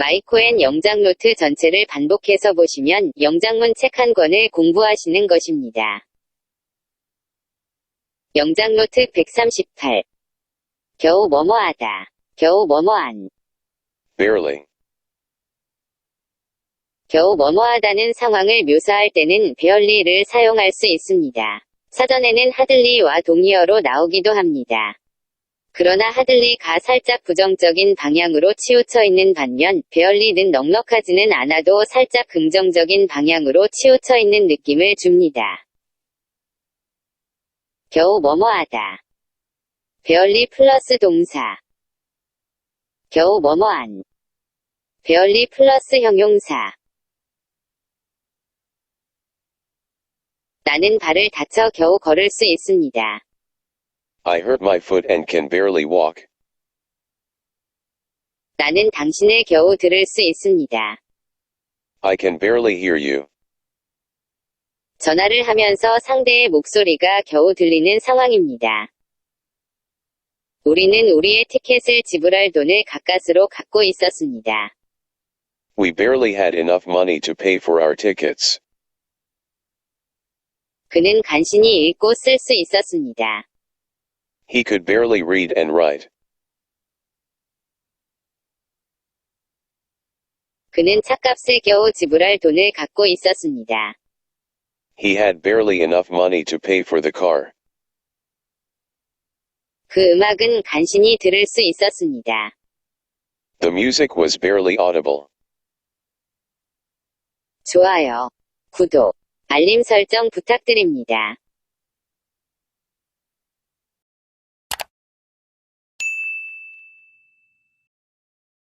마이코엔 영장 노트 전체를 반복해서 보시면 영장문 책 한 권을 공부하시는 것입니다. 영장 노트 138. 겨우 뭐뭐하다. 겨우 뭐뭐한. barely, 겨우 뭐뭐하다는 상황을 묘사할 때는 베얼리를 사용할 수 있습니다. 사전에는 하들리와 동의어로 나오기도 합니다. 그러나 하들리가 살짝 부정적인 방향으로 치우쳐 있는 반면 베얼리는 넉넉하지는 않아도 살짝 긍정적인 방향으로 치우쳐 있는 느낌을 줍니다. 겨우 뭐뭐하다. 베얼리 플러스 동사. 겨우 뭐뭐한. 베얼리 플러스 형용사. 나는 발을 다쳐 겨우 걸을 수 있습니다. I hurt my foot and can barely walk. 나는 당신을 겨우 들을 수 있습니다. I can barely hear you. 전화를 하면서 상대의 목소리가 겨우 들리는 상황입니다. 우리는 우리의 티켓을 지불할 돈을 가까스로 갖고 있었습니다. We barely had enough money to pay for our tickets. 그는 간신히 읽고 쓸 수 있었습니다. He could barely read and write. 그는 차값을 겨우 지불할 돈을 갖고 있었습니다. He had barely enough money to pay for the car. 그 음악은 간신히 들을 수 있었습니다. The music was barely audible. 좋아요. 구독, 알림 설정 부탁드립니다.